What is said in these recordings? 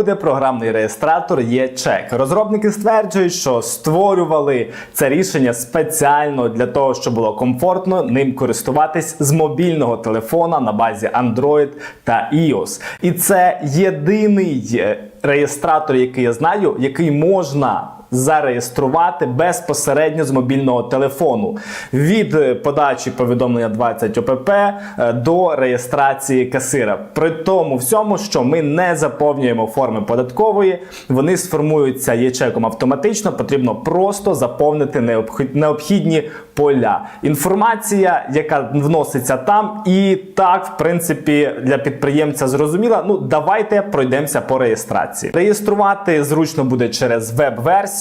Буде програмний реєстратор є чек. Розробники стверджують, що створювали це рішення спеціально для того, щоб було комфортно ним користуватись з мобільного телефона на базі Android та iOS. І це єдиний е, реєстратор, який я знаю, який можна зареєструвати безпосередньо з мобільного телефону від е, подачі повідомлення 20 ОПП е, до реєстрації касира. При тому всьому, що ми не заповнюємо форми податкової, вони сформуються ячеком автоматично. Потрібно просто заповнити необхідні поля. Інформація, яка вноситься там, і так, в принципі, для підприємця зрозуміла. Ну, давайте пройдемося по реєстрації. Реєструвати зручно буде через веб-версію.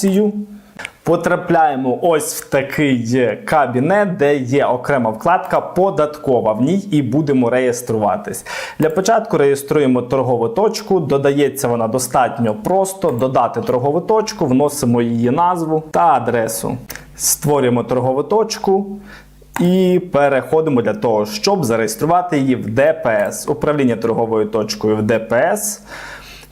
Потрапляємо ось в такий кабінет, де є окрема вкладка податкова. В ній і будемо реєструватись. Для початку реєструємо торгову точку. Додається вона достатньо просто. Додати торгову точку, вносимо її назву та адресу. Створюємо торгову точку. І переходимо для того, щоб зареєструвати її в ДПС. Управління торговою точкою в ДПС.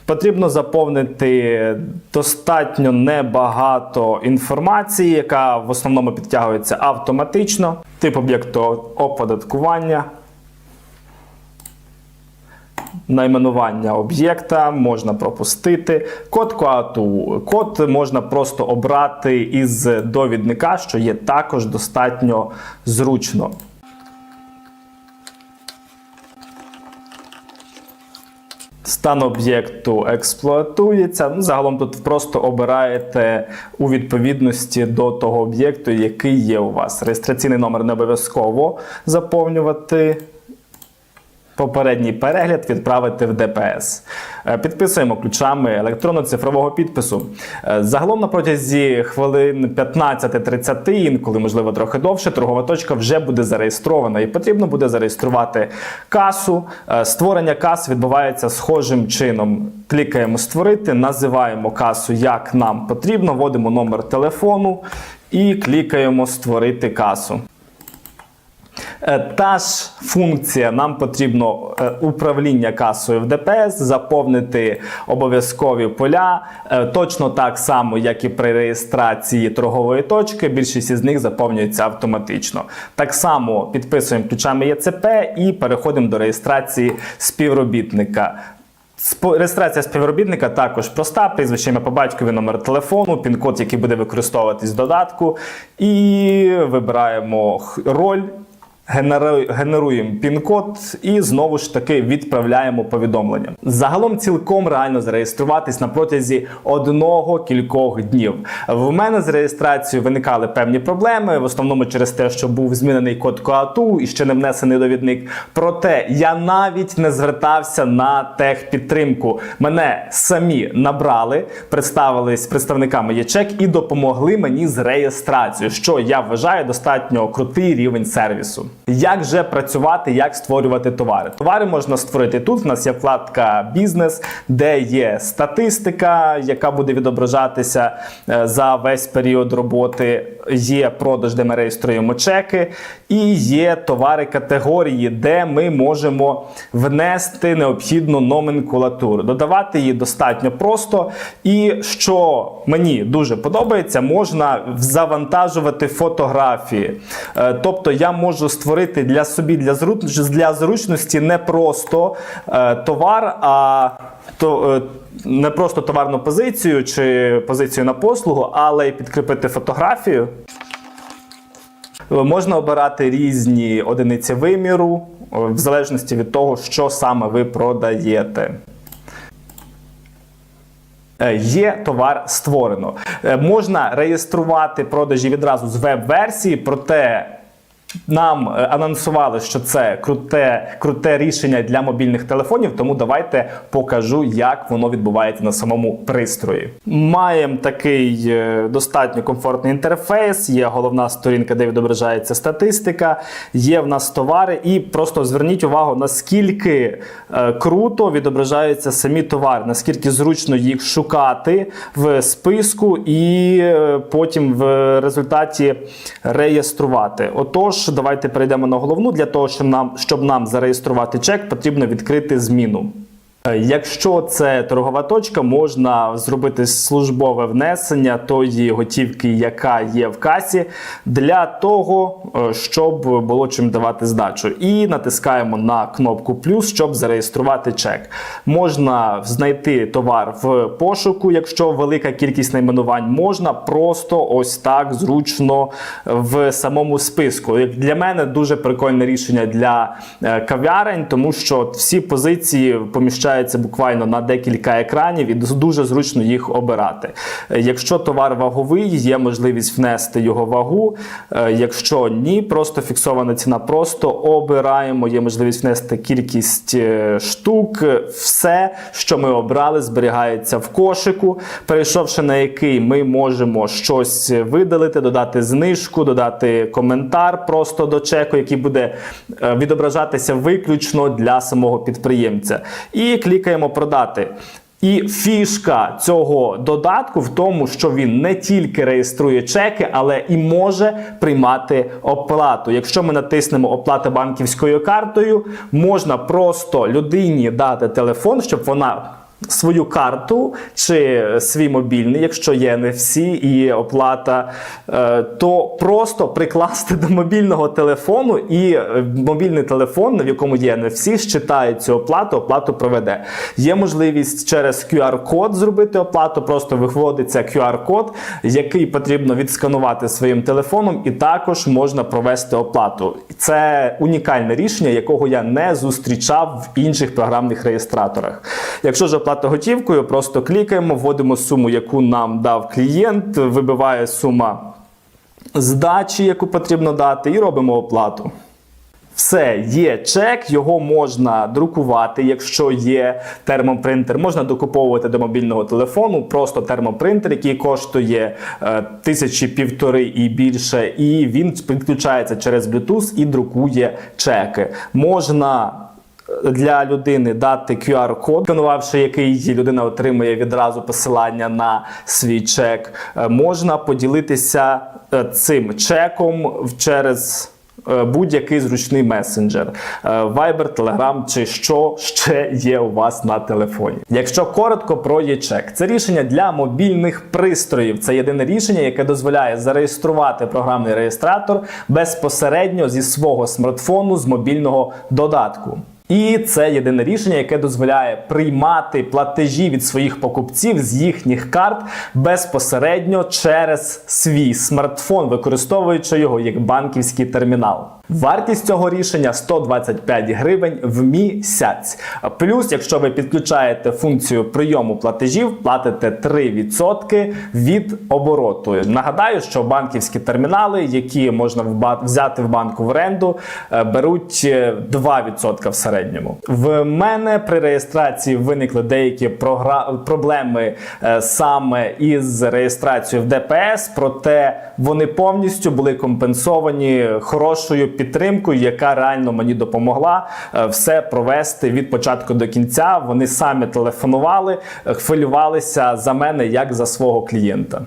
Потрібно заповнити достатньо небагато інформації, яка в основному підтягується автоматично. Тип об'єкту оподаткування. Найменування об'єкта можна пропустити. Код КОАТУ. Код можна просто обрати із довідника, що є також достатньо зручно. Стан об'єкту експлуатується. Ну, загалом тут просто обираєте у відповідності до того об'єкту, який є у вас. Реєстраційний номер не обов'язково заповнювати. Попередній перегляд відправити в ДПС. Е, Підписуємо ключами електронно-цифрового підпису. Е, Загалом на протязі хвилин 15-30, інколи, можливо, трохи довше, торгова точка вже буде зареєстрована і потрібно буде зареєструвати касу. Е, Створення кас відбувається схожим чином. Клікаємо Створити, називаємо касу як нам потрібно, вводимо номер телефону і клікаємо Створити касу. Е, Та ж функція нам потрібно е, управління касою в ДПС, заповнити обов'язкові поля, е, точно так само, як і при реєстрації торгової точки. Більшість із них заповнюється автоматично. Так само підписуємо ключами ЄЦП і переходимо до реєстрації співробітника. Реєстрація співробітника також проста, прізвище ім'я по батькові, номер телефону, пін-код, який буде використовуватись в додатку. І вибираємо роль, генеруємо пін-код і знову ж таки відправляємо повідомлення. Загалом цілком реально зареєструватись на протязі одного кількох днів. В мене з реєстрацією виникали певні проблеми, в основному через те, що був змінений код КОАТУ і ще не внесений довідник. Проте я навіть не звертався на техпідтримку. Мене самі набрали, представились представниками ЄЧЕК і допомогли мені з реєстрацією, що я вважаю достатньо крутий рівень сервісу. Як же працювати, як створювати товари? Товари можна створити тут. У нас є вкладка бізнес, де є статистика, яка буде відображатися е, за весь період роботи. Є продаж, де ми реєструємо чеки, і є товари категорії, де ми можемо внести необхідну номенклатуру. Додавати її достатньо просто. І що мені дуже подобається, можна завантажувати фотографії. Е, Тобто я можу створити для собі для, зру- для зручності не просто е, товар, а то, е, не просто товарну позицію чи позицію на послугу, але й підкріпити фотографію. Можна обирати різні одиниці виміру е, в залежності від того, що саме ви продаєте. Е, Є товар створено. Е, Можна реєструвати продажі відразу з веб-версії, проте нам е, анонсували, що це круте, круте рішення для мобільних телефонів, тому давайте покажу, як воно відбувається на самому пристрої. Маємо такий е, достатньо комфортний інтерфейс, є головна сторінка, де відображається статистика, є в нас товари, і просто зверніть увагу, наскільки е, круто відображаються самі товари, наскільки зручно їх шукати в списку і потім в результаті реєструвати. Отож, давайте перейдемо на головну. Для того, щоб нам, щоб нам зареєструвати чек, потрібно відкрити зміну. Е, Якщо це торгова точка, можна зробити службове внесення тої готівки, яка є в касі, для того, е, щоб було чим давати здачу. І натискаємо на кнопку плюс, щоб зареєструвати чек. Можна знайти товар в пошуку, якщо велика кількість найменувань, можна просто ось так зручно в самому списку. Для мене дуже прикольне рішення для е, кав'ярень, тому що всі позиції поміщаються буквально на декілька екранів і дуже зручно їх обирати. Е, Якщо товар ваговий, є можливість внести його вагу. Е, Якщо ні, просто фіксована ціна, просто обираємо. Є можливість внести кількість е, штук. Все, що ми обрали, зберігається в кошику. Перейшовши на який ми можемо щось видалити, додати знижку, додати коментар просто до чеку, який буде відображатися виключно для самого підприємця. І клікаємо продати. І фішка цього додатку в тому, що він не тільки реєструє чеки, але і може приймати оплату. Якщо ми натиснемо оплата банківською картою, можна просто людині дати телефон, щоб вона. Свою карту чи свій мобільний, якщо є NFC і оплата, е, то просто прикласти до мобільного телефону, і е, мобільний телефон, в якому є NFC, считає цю оплату, оплату проведе. Є можливість через QR-код зробити оплату, просто виводиться QR-код, який потрібно відсканувати своїм телефоном, і також можна провести оплату. Це унікальне рішення, якого я не зустрічав в інших програмних реєстраторах. Якщо ж оплата готівкою, просто клікаємо, вводимо суму, яку нам дав клієнт, вибиває сума здачі, яку потрібно дати, і робимо оплату. Все, є чек, його можна друкувати, якщо є термопринтер. Можна докуповувати до мобільного телефону, просто термопринтер, який коштує е, тисячі півтори і більше, і він підключається через Bluetooth і друкує чеки. Можна для людини дати QR-код, сканувавши який людина отримує відразу посилання на свій чек. Е, Можна поділитися е, цим чеком через. е, Будь-який зручний месенджер, Viber, Telegram чи що ще є у вас на телефоні. Якщо коротко про ЄЧЕК, це рішення для мобільних пристроїв. Це єдине рішення, яке дозволяє зареєструвати програмний реєстратор безпосередньо зі свого смартфону з мобільного додатку. І це єдине рішення, яке дозволяє приймати платежі від своїх покупців з їхніх карт безпосередньо через свій смартфон, використовуючи його як банківський термінал. Вартість цього рішення 125 гривень в місяць. Плюс, якщо ви підключаєте функцію прийому платежів, платите 3% від обороту. Нагадаю, що банківські термінали, які можна взяти в банку в оренду, е, беруть е, 2% в середньому. В мене при реєстрації виникли деякі проблеми е, саме із реєстрацією в ДПС, проте вони повністю були компенсовані хорошою підтримкою, яка реально мені допомогла е, все провести від початку до кінця. Вони самі телефонували, е, хвилювалися за мене як за свого клієнта.